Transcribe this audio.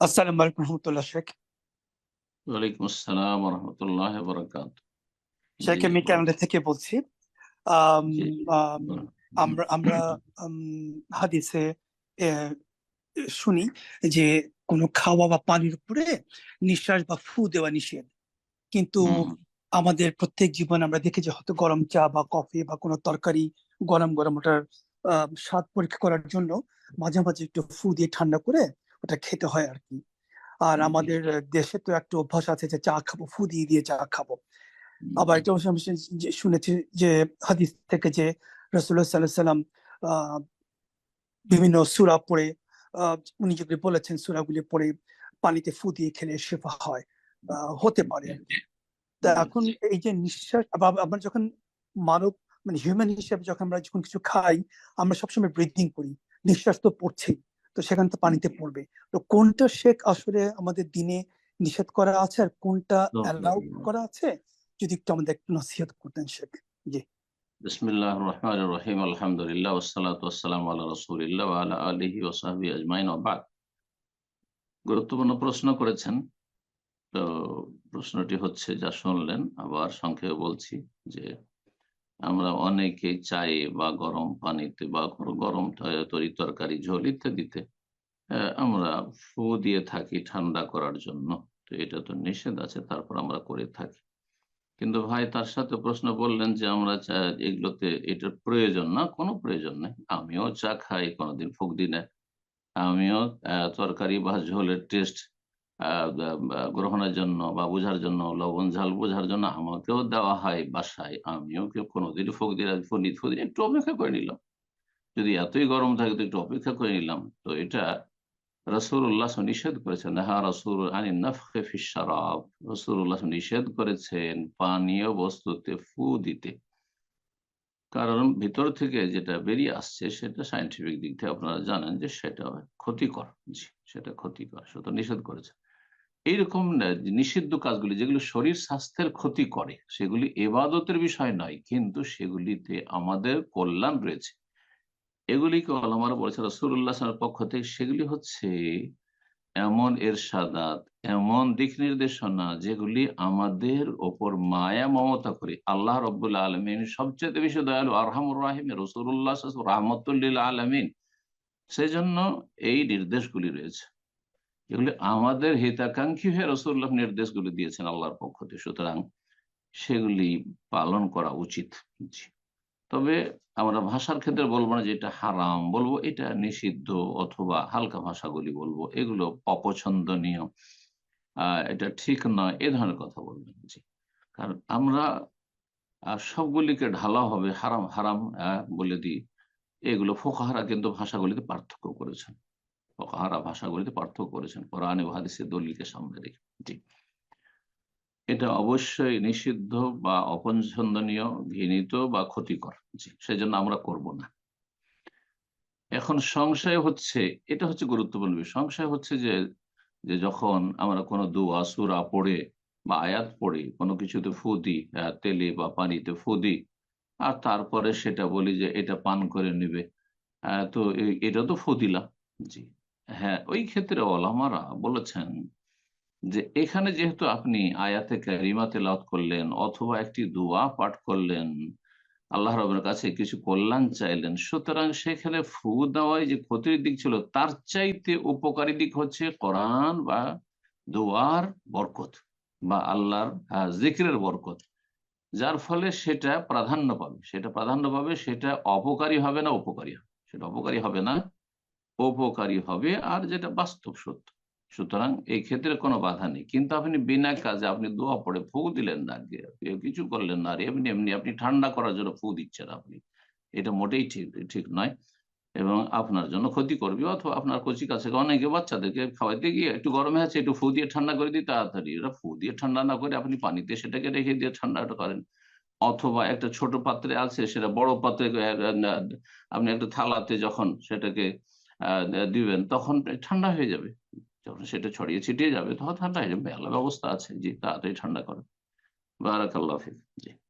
আসসালামু আলাইকুম রহমতুল্লাহ শেখ। ওয়ালাইকুম আসসালাম রহমতুল্লাহ বরকাত শেখ আমি কানাডা থেকে বলছি আমরা আমরা হাদিসে শুনি যে কোনো খাওয়া বা পানির উপরে নিঃশ্বাস বা ফু দেওয়া নিষেধ। কিন্তু আমাদের প্রত্যেক জীবনে আমরা দেখি যে হয়তো গরম চা বা কফি বা কোনো তরকারি গরম গরম ওটার আহ, স্বাদ পরীক্ষা করার জন্য মাঝে মাঝে একটু ফু দিয়ে ঠান্ডা করে ওটা খেতে হয় আর কি। আর আমাদের দেশে তো একটা অভ্যাস আছে যে চা খাব ফু দিয়ে দিয়ে চা খাব। আবার যে শুনেছি যে হাদিস থেকে যে রসুল্লাহ সাল্লাহ সাল্লাম বিভিন্ন সুরা পড়ে উনি যেগুলি বলেছেন সূরাগুলি পড়ে পানিতে ফু দিয়ে খেলে শেফা হয়। হতে পারে তা এখন এই যে নিঃশ্বাস আমরা যখন মানব মানে হিউম্যান হিসেবে যখন আমরা যখন কিছু খাই আমরা সবসময় ব্রিদিং করি। নিঃশ্বাস তো পড়ছেই। তো সেখানে তো পানিতে পড়বে। তো কোনটা শেখ আসলে আমাদের দিনে নিষেধ করা আছে আর কোনটা অ্যালাউ করা আছে? যদি একটু আমাদের একটু নসিহত করতেন শেখ। জি। বিসমিল্লাহ রহমান রহিম। আলহামদুলিল্লাহ ওসালাত ওসালাম আল্লাহ রসুলিল্লাহ আলা আলিহি ওসাহাবি আজমাইন। ওবাদ গুরুত্বপূর্ণ প্রশ্ন করেছেন। তো প্রশ্নটি হচ্ছে যা শুনলেন আবার সংক্ষেপে বলছি যে আমরা অনেকে চায়ে বা গরম পানিতে বা গরম তরি তরকারি, ঝোল ইত্যাদিতে আমরা ফু দিয়ে থাকি ঠান্ডা করার জন্য। তো এটা তো নিষেধ আছে, তারপর আমরা করে থাকি। কিন্তু ভাই তার সাথে প্রশ্ন বললেন যে আমরা চা- এগুলোতে এটার প্রয়োজন না? কোনো প্রয়োজন নেই। আমিও চা খাই, কোনোদিন ফুক দিই না আমিও তরকারি বা ঝোলের টেস্ট গ্রহণের জন্য বা বোঝার জন্য, লবণ, ঝাল বোঝার জন্য আমাকেও দেওয়া হয় বাসায়। আমিও কেউ কোনোদিন ফুক দিয়ে ফনিত দিয়ে একটু অপেক্ষা করে নিলাম। যদি এতই গরম থাকে তো একটু অপেক্ষা করে নিলাম। তো এটা রসুল্লাহ নিষেধ করেছেন। হ্যাঁ রসুল আনি নফে ফিসারাব রসুল্লাহ নিষেধ করেছেন পানীয় বস্তুতে ফু দিতে। কারণ ভিতর থেকে যেটা বেরিয়ে আসছে সেটা সাইন্টিফিক দিক থেকে আপনারা জানেন যে সেটা ক্ষতিকর সেটা ক্ষতিকর সেটা নিষেধ করেছেন এইরকম নিষিদ্ধ কাজগুলি যেগুলো শরীর স্বাস্থ্যের ক্ষতি করে, সেগুলি এবাদতের বিষয় নয়, কিন্তু সেগুলিতে আমাদের কল্যাণ রয়েছে। এগুলিকে আলমারা বলেছে রসুল্লাহ পক্ষ থেকে, সেগুলি হচ্ছে এমন এরশাদাত, এমন দিক নির্দেশনা যেগুলি আমাদের ওপর মায়া, মমতা করে। আল্লাহ রব্বুল আলমিন সবচেয়ে বেশি দয়ালু, আরহামুর রাহিম রসুল্লাহ রহমতুল্লিল আলমিন। সেই জন্য এই নির্দেশগুলি রয়েছে। এগুলি আমাদের হিতাকাঙ্ক্ষী হয়ে রসুল্লাহ নির্দেশগুলি দিয়েছেন আল্লাহর পক্ষ থেকে। সুতরাং সেগুলি পালন করা উচিত। জি। তবে আমরা ভাষার ক্ষেত্রে বলব না যে এটা হারাম, বলব এটা নিষিদ্ধ অথবা হালকা ভাষাগুলি বলব, এগুলো অপছন্দনীয়। আহ, এটা ঠিক নয়, এ ধরনের কথা বলবেন জি। কারণ আমরা সবগুলিকে ঢালা হবে, হারাম হারাম বলে দিই। এগুলো ফোকাহারা কিন্তু ভাষাগুলিতে পার্থক্য করেছেন। ফোকাহারা ভাষাগুলিতে পার্থক্য করেছেন। কোরআন হাদিসের দলিলকে সামনে রেখে। জি। এটা অবশ্যই নিষিদ্ধ বা অপছন্দনীয়, ঘৃণিত বা ক্ষতিকর। সেজন্য আমরা করব না। এখন সংশয় হচ্ছে, এটা হচ্ছে গুরুত্বপূর্ণ বিষয়। সংশয় হচ্ছে যে যে যখন আমরা কোনো দোয়া, সুরা পড়ে বা আয়াত পড়ে, কোনো কিছুতে ফু দিই তেলে বা পানিতে ফু দিই আর তারপরে সেটা বলি যে, এটা পান করে নেবে। তো এটা তো ফু দিলাম। জি হ্যাঁ ওই ক্ষেত্রে ওলামারা বলেছেন যে এখানে যেহেতু আপনি আয়াতে কারিমা তেলাওয়াত করলেন অথবা একটি দোয়া পাঠ করলেন আল্লাহ রবের কাছে কিছু কল্যাণ চাইলেন সুতরাং সেখানে ফু দেওয়ায় যে ক্ষতির দিক ছিল তার চাইতে উপকারী দিক হচ্ছে কোরআন বা দোয়ার বরকত বা আল্লাহর আহ, জিক্রের বরকত। যার ফলে সেটা প্রাধান্য পাবে। সেটা প্রাধান্য পাবে সেটা অপকারী হবে না উপকারী হবে। সেটা অপকারী হবে না উপকারী হবে আর যেটা বাস্তব সত্য। সুতরাং এই ক্ষেত্রে কোনো বাধা নেই। কিন্তু আপনি বিনা কাজে আপনি দোয়া পড়ে ফু দিলেন না কিছু করলেন না, আর এমনি এমনি আপনি ঠান্ডা করার জন্য ফু দিচ্ছেন আপনি। এটা মোটেই ঠিক ঠিক নয়। এবং আপনার জন্য ক্ষতি করবে অথবা আপনার কচি কাছে অনেকে বাচ্চাদেরকে খাওয়াইতে গিয়ে একটু গরমে আছে, একটু ফু দিয়ে ঠান্ডা করে দিই, তাড়াতাড়ি এটা ফু দিয়ে ঠান্ডা না করে আপনি পানিতে সেটাকে রেখে দিয়ে ঠান্ডাটা করেন। অথবা একটা ছোট পাত্রে আছে, সেটা বড় পাত্রে আপনি একটা থালাতে যখন সেটাকে দিবেন, তখন ঠান্ডা হয়ে যাবে। যখন সেটা ছড়িয়ে ছিটিয়ে যাবে। তখন ঠান্ডা হয়ে যাবে। ব্যবস্থা আছে। জি, তাড়াতাড়ি ঠান্ডা করে। বারাকাল্লাহ ফিক। জি।